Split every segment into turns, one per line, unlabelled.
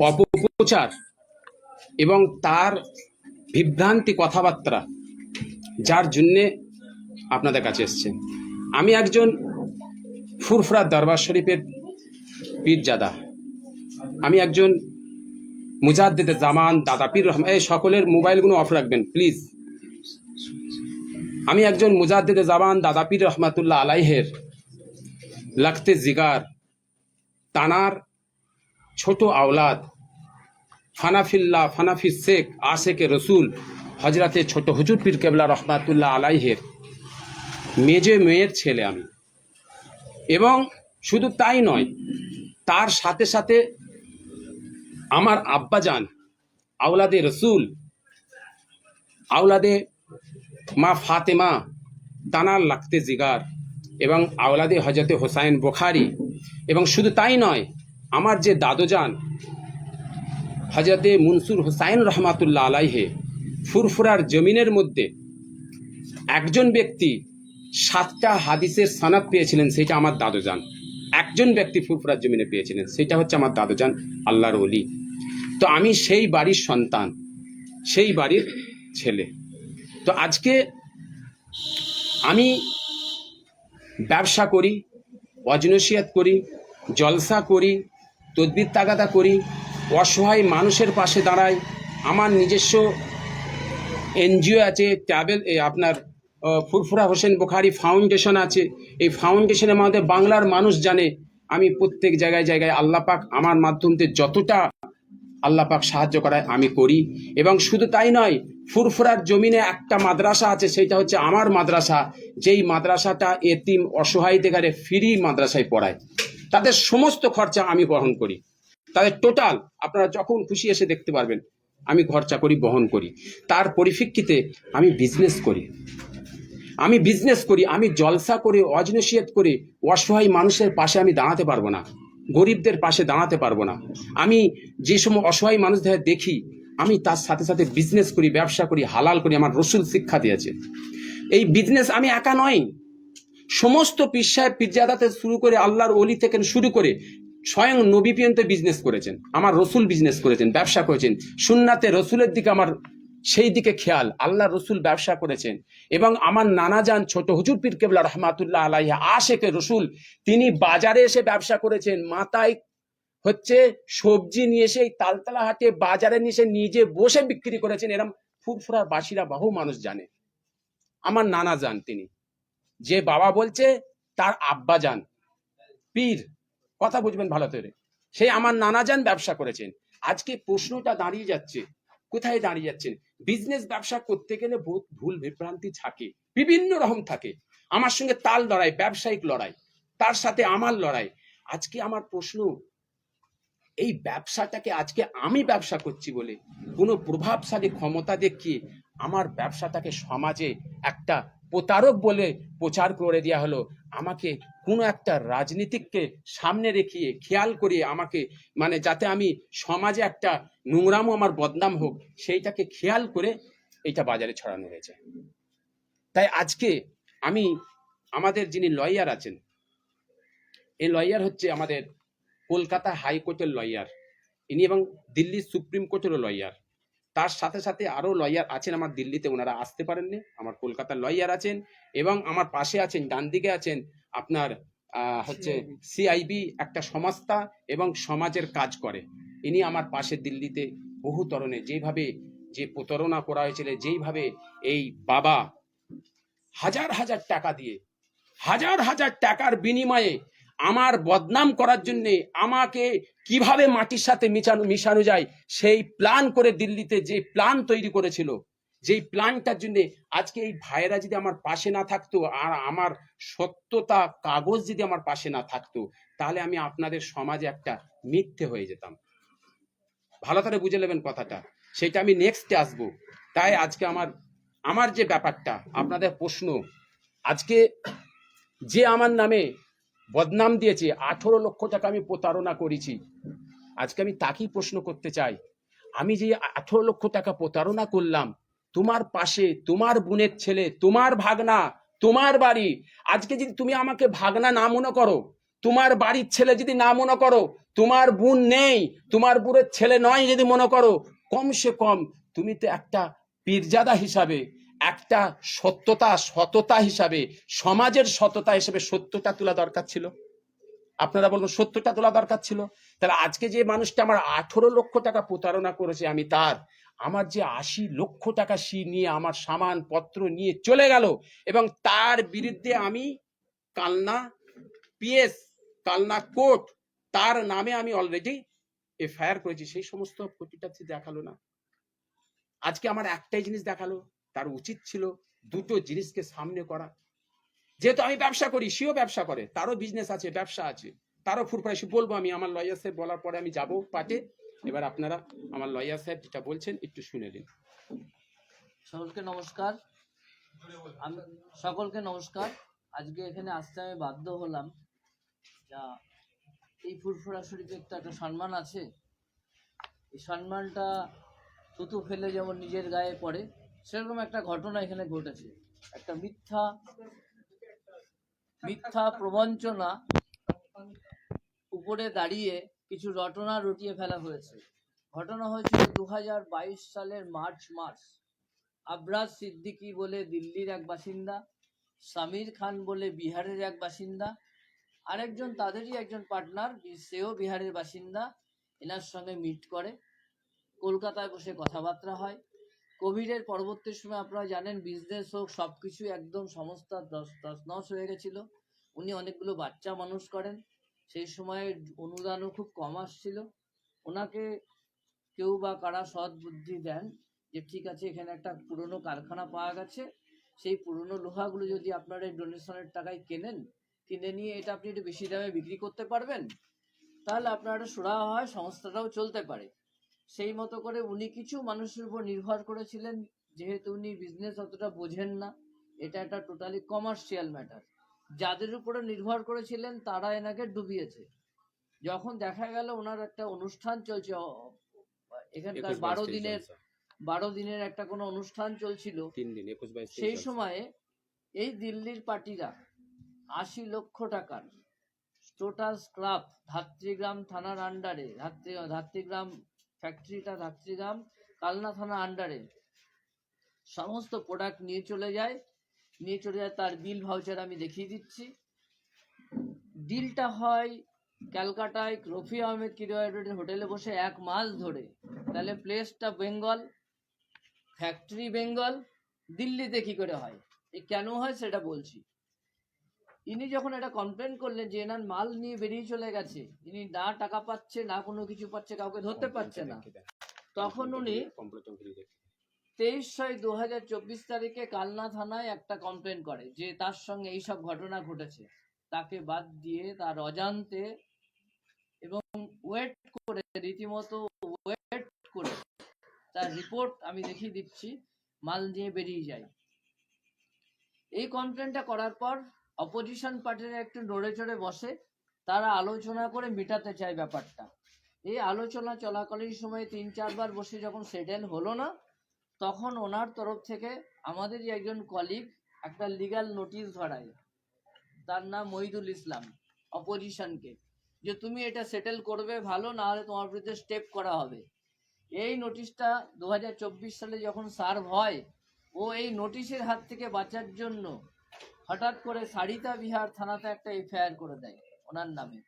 অপপ্রচার এবং তার বিভ্রান্তি কথাবার্তা যার জন্যে আপনাদের কাছে এসছে আমি একজন ফুরফুরা দরবার শরীফের পীরজাদা। আমি একজন মুজাদ্দেদে জামান দাদা পীর রহমান। এই সকলের মোবাইলগুলো অফ রাখবেন, প্লিজ। আমি একজন মুজাদ্দেদে জামান দাদা পীর রহমাতুল্লাহ আলাইহের লাখতে জিগার, তানার ছোট আওলাদ। ফানাফিল্লা ফানাফি শেখ আশেকে রসুল হজরতে ছোট হুজুর পীর কেবলা রহমাতুল্লাহ আলাইহের। মেজে মেয়ের ছেলে আমি। এবং শুধু তাই নয়, তার সাথে সাথে আমার আব্বাজান, আওলাদে রসুল, আওলাদে মা ফাতেমা তানার লাগতে জিগার, এবং আওলাদে হজরতে হোসাইন বোখারি, এবং শুধু তাই নয় আমার যে দাদোজান হজরতে মনসুর হোসাইন রহমাতুল্লাহ আলাইহে, ফুরফুরার জমিনের মধ্যে একজন ব্যক্তি সাতটা হাদিসের সানাত পেয়েছিলেন, সেটা আমার দাদোজান। একজন ব্যক্তি ফুরফুরার জমিনে পেয়েছিলেন, সেটা হচ্ছে আমার দাদোজান আল্লাহর অলি তো আমি সেই বাড়ির সন্তান, সেই বাড়ির ছেলে। তো আজকে আমি ব্যবসা করি, অজনসিয়াত করি, জলসা করি তদবির তাগাদা করি, অসহায় মানুষের পাশে দাঁড়াই, আমার নিজস্ব এনজিও আছে এ আপনার ফুরফুরা হোসেন বোখারি ফাউন্ডেশন আছে, এই ফাউন্ডেশনের মধ্যে বাংলার মানুষ জানে, আমি প্রত্যেক জায়গায় জায়গায় আল্লাহ পাক আমার মাধ্যমে যতটা আল্লাহ পাক সাহায্য করায় আমি করি। এবং শুধু তাই নয়, ফুরফুরার জমিনে একটা মাদ্রাসা আছে সেটা হচ্ছে আমার মাদ্রাসা, যেই মাদ্রাসাটা এতিম অসহায়দের গারে ফ্রি মাদ্রাসায় পড়ায়। তাদের সমস্ত খরচা আমি বহন করি। তাদের টোটাল আপনারা যখন খুশি এসে দেখতে পারবেন, আমি খরচা করি, বহন করি। তার পরিপ্রেক্ষিতে আমি বিজনেস করি। আমি বিজনেস করি, আমি জলসা করে, অজনসিয়ত করে, অসহায় মানুষের পাশে আমি দাঁড়াতে পারব না। গরিবদের পাশে দাঁড়াতে পারব না। আমি যে সময় অসহায় মানুষদের দেখি, আমি তার সাথে সাথে বিজনেস করি, ব্যবসা করি, হালাল করি, আমার রসুল শিক্ষা দিয়েছে। এই বিজনেস আমি একা নয় সমস্ত পীর সাহেব পীরজাদাতে শুরু করে আল্লাহর অলি থেকে শুরু করে স্বয়ং নবী পর্যন্ত বিজনেস করেছেন, আমার রসুল বিজনেস করেছেন, ব্যবসা করেছেন। সুন্নাতে রসুলের দিকে আমার সেই দিকে খেয়াল আল্লাহ রসুল ব্যবসা করেছেন। এবং আমার নানা যান ছোট হুজুর পীর কেবলা রহমাতুল্লাহ আলাইহা আশেকে রসুল, তিনি বাজারে এসে ব্যবসা করেছেন, মাথায় হচ্ছে সবজি নিয়ে এসে তালতলা হাটে বাজারে নিয়ে এসে নিজে বসে বিক্রি করেছেন। এরম ফুরফুরার বাসিরা বহু মানুষ জানে। আমার নানা যান তিনি। যে বাবা বলছে, তার আব্বা যান। পীর, কথা বুঝবেন ভালো করে। সেই আমার নানা যান ব্যবসা করেছেন। আজকে প্রশ্নটা দাঁড়িয়ে যাচ্ছে। কোথায় দাঁড়িয়ে যাচ্ছেন? বিজনেস ব্যবসা করতে গেলে বহুত ভুল বিভ্রান্তি থাকে। বিভিন্ন রকম থাকে। আমার সঙ্গে তাল লড়াই, ব্যবসায়িক লড়াই, তার সাথে আমার লড়াই। আজকে আমার প্রশ্ন, এই ব্যবসাটাকে আজকে আমি ব্যবসা করছি বলে কোনো প্রভাবশালী ক্ষমতা দেখিয়ে আমার ব্যবসাটাকে সমাজে একটা প্রতারক বলে প্রচার করে দেওয়া হলো। আমাকে কোনো একটা রাজনীতিককে সামনে রেখিয়ে খেয়াল করিয়ে আমাকে মানে যাতে আমি সমাজে একটা নোংরামও আমার বদনাম হোক, সেইটাকে খেয়াল করে এটা বাজারে ছড়ানো হয়েছে। তাই আজকে আমি আমাদের যিনি লয়ার আছেন এই লয়ার হচ্ছে আমাদের কলকাতা হাইকোর্টের লয়ার। ইনি এবং দিল্লি সুপ্রিম কোর্টেরও লয়ার। তার সাথে সাথে আরও লয়ার আছেন আমার দিল্লিতে ওনারা আসতে পারেননি। আমার কলকাতার লয়ার আছেন এবং আমার পাশে আছেন ডান দিকে আছেন আপনার হচ্ছে সিআইবি একটা সংস্থা এবং সমাজের কাজ করে। ইনি আমার পাশে দিল্লিতে বহু তরণে যেভাবে যে প্রতারণা করা হয়েছিল যেইভাবে এই বাবা হাজার হাজার টাকা দিয়ে হাজার হাজার টাকার বিনিময়ে আমার বদনাম করার জন্যে আমাকে কীভাবে মাটির সাথে মিশানো মিশানো যায়, সেই প্ল্যান করে দিল্লিতে যে প্ল্যান তৈরি করেছিল, যেই প্ল্যানটার জন্য আজকে এই ভাইয়েরা যদি আমার পাশে না থাকতো আর আমার সত্যতা কাগজ যদি আমার পাশে না থাকতো, তাহলে আমি আপনাদের সমাজে একটা মিথ্যে হয়ে যেতাম। ভালো করে বুঝে নেবেন কথাটা। সেটা আমি নেক্সটে আসব। তাই আজকে আমার আমার যে ব্যাপারটা, আপনাদের প্রশ্ন, আজকে যে আমার নামে বদনাম দিয়েছে। আঠেরো লক্ষ টাকা আমি প্রতারণা করেছি। আজকে আমি তাকেই প্রশ্ন করতে চাই। আমি যে আঠেরো লক্ষ টাকা প্রতারণা করলাম, তোমার পাশে, তোমার বোনের ছেলে, তোমার ভাগনা, তোমার বাড়ি, আজকে যদি তুমি আমাকে ভাগনা না মনে করো, তোমার বাড়ির ছেলে যদি না মনে করো, তোমার বোন নেই, তোমার বোনের ছেলে নয় যদি মনে করো, কমসে কম তুমি তো একটা পীরজাদা হিসাবে একটা সত্যতা, সততা হিসাবে, সমাজের সততা হিসাবে সত্যটা তোলা দরকার ছিল। আপনারা বলবেন সত্যটা তোলা দরকার ছিল? তাহলে আজকে যে মানুষটা আমার আঠেরো লক্ষ টাকা প্রতারণা করেছে, আমি তার। আমার যে আশি লক্ষ টাকা সি নিয়ে, আমার সামান পত্র নিয়ে চলে গেল এবং তার বিরুদ্ধে আমি কালনা পিএস, কালনা কোর্ট, তার নামে আমি অলরেডি এফআইআর করেছি। সেই সমস্ত প্রতিটা দেখাল না। আজকে আমার একটাই জিনিস দেখাল তার উচিত ছিল দুটো জিনিসকে সামনে করা। যেহেতু আমি ব্যবসা করি, সেও ব্যবসা করে, তারও বিজনেস আছে, ব্যবসা আছে। তারও ফুরফুরাইশি বলব আমি আমার লয়ার সাহেব বলার পরে আমি যাব পাটে। এবার আপনারা আমার লয়ার সাহেব যেটা বলছেন একটু শুনে নিন।
সকলকে নমস্কার। আমি, সকলকে নমস্কার। আজকে এখানে আসতে আমি বাধ্য হলাম। যা, এই ফুরফুরা শরীফের তো একটা সম্মান আছে। এই সম্মানটা থুতু ফেলে যেমন নিজের গায়ে পড়ে সেরকম একটা ঘটনা এখানে ঘটেছে। একটা মিথ্যা মিথ্যা প্রবঞ্চনা উপরে দাঁড়িয়ে কিছু রটনা রটিয়ে ফেলা হয়েছে। ঘটনা হয়েছিল দু হাজার বাইশ সালের মার্চ মাস। আবরাজ সিদ্দিকী বলে দিল্লির এক বাসিন্দা, সামির খান বলে বিহারের এক বাসিন্দা, আরেকজন তাদেরই একজন পার্টনার, সেও বিহারের বাসিন্দা, এনার সঙ্গে মিট করে। কলকাতায় বসে কথাবার্তা হয়। কোভিডের পরবর্তী সময় আপনারা জানেন বিজনেস হোক সব কিছু একদম সমস্ত তছনছ হয়ে গেছিল। উনি অনেকগুলো বাচ্চা মানুষ করেন। সেই সময়ে অনুদানও খুব কম আসছিল। ওনাকে কেউ বা কারা সৎ বুদ্ধি দেন যে, ঠিক আছে, এখানে একটা পুরনো কারখানা পাওয়া গেছে। সেই পুরনো লোহাগুলো যদি আপনারা ডোনেশনের টাকায় কেনেন, কিনে নিয়ে এটা আপনি একটু বেশি দামে বিক্রি করতে পারবেন? তাহলে আপনার একটা সুরাহা হয়, সংস্থাটাও চলতে পারে। সেই মতো করে উনি কিছু মানুষের উপর নির্ভর করেছিলেন যেহেতু উনি বিজনেস অতটা বোঝেন না। এটা একটা টোটালি কমার্শিয়াল ম্যাটার যাদের উপরে নির্ভর করেছিলেন তারা এনাকে ডুবিয়েছে। যখন দেখা গেল ওনার একটা অনুষ্ঠান চলছে এখানকার বারো দিনের বারো দিনের একটা কোনো অনুষ্ঠান চলছিল সেই সময়ে এই দিল্লির পার্টিরা আশি লক্ষ টাকার টোটাল ক্লাব ধাত্রীগ্রাম থানার আন্ডারে ধাত্রী ধাত্রীগ্রাম ফ্যাক্টরিটা ধাত্রীগ্রাম কালনা থানার আন্ডারে সমস্ত প্রোডাক্ট নিয়ে চলে যায়। নিয়ে চলে যায়, তার বিল ভাউচার আমি দেখিয়ে দিচ্ছি। ডিলটা হয় ক্যালকাটায়, রফি আহমেদ কিরোয়ের হোটেলে বসে এক মাস ধরে। তাহলে প্লেসটা বেঙ্গল ফ্যাক্টরি বেঙ্গল, দিল্লিতে কি করে হয়? এই কেন হয় সেটা বলছি। ইনি যখন এটা কমপ্লেন করলেন যে এনার মাল নিয়ে বেরিয়ে চলে গেছে ইনি না টাকা পাচ্ছে না কোনো কিছু পাচ্ছে কাউকে ধরতে পারছে না। তখন উনি তেইশ ছয় দু হাজার চব্বিশ তারিখে কালনা থানায় একটা কমপ্লেন করে যে তার সঙ্গে এইসব ঘটনা ঘটেছে। তাকে বাদ দিয়ে তার অজান্তে এবং ওয়েট করে রীতিমতো ওয়েট করে তার রিপোর্ট আমি দেখিয়ে দিচ্ছি মাল নিয়ে বেরিয়ে যায়। এই কমপ্লেনটা করার পর অপোজিশন পার্টিরা একটু নড়ে চড়ে বসে, তারা আলোচনা করে মেটাতে চায় ব্যাপারটা। এই আলোচনা চলাকালীন সময়ে তিন চারবার বসে যখন সেটেল হলো না, তখন ওনার তরফ থেকে আমাদেরই একজন কলিগ একটা লিগ্যাল নোটিশ ধরায়। তার নাম মহিদুল ইসলাম অপোজিশনকে যে তুমি এটা সেটেল করবে ভালো না হলে তোমার বিরুদ্ধে স্টেপ করা হবে। এই নোটিশটা দু হাজার চব্বিশ সালে যখন সার্ভ হয়, ও এই নোটিশের হাত থেকে বাঁচার জন্য হঠাৎ করে সারিতা বিহার থানাতে একটা এফআইআর করে দেয়, ওনার নামে।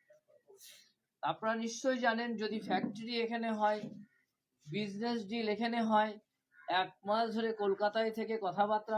আপনারা নিশ্চয়ই জানেন, যদি ফ্যাক্টরি এখানে হয় বিজনেস ডিল এখানে হয়, এক মাস ধরে কলকাতায় থেকে কথাবার্তা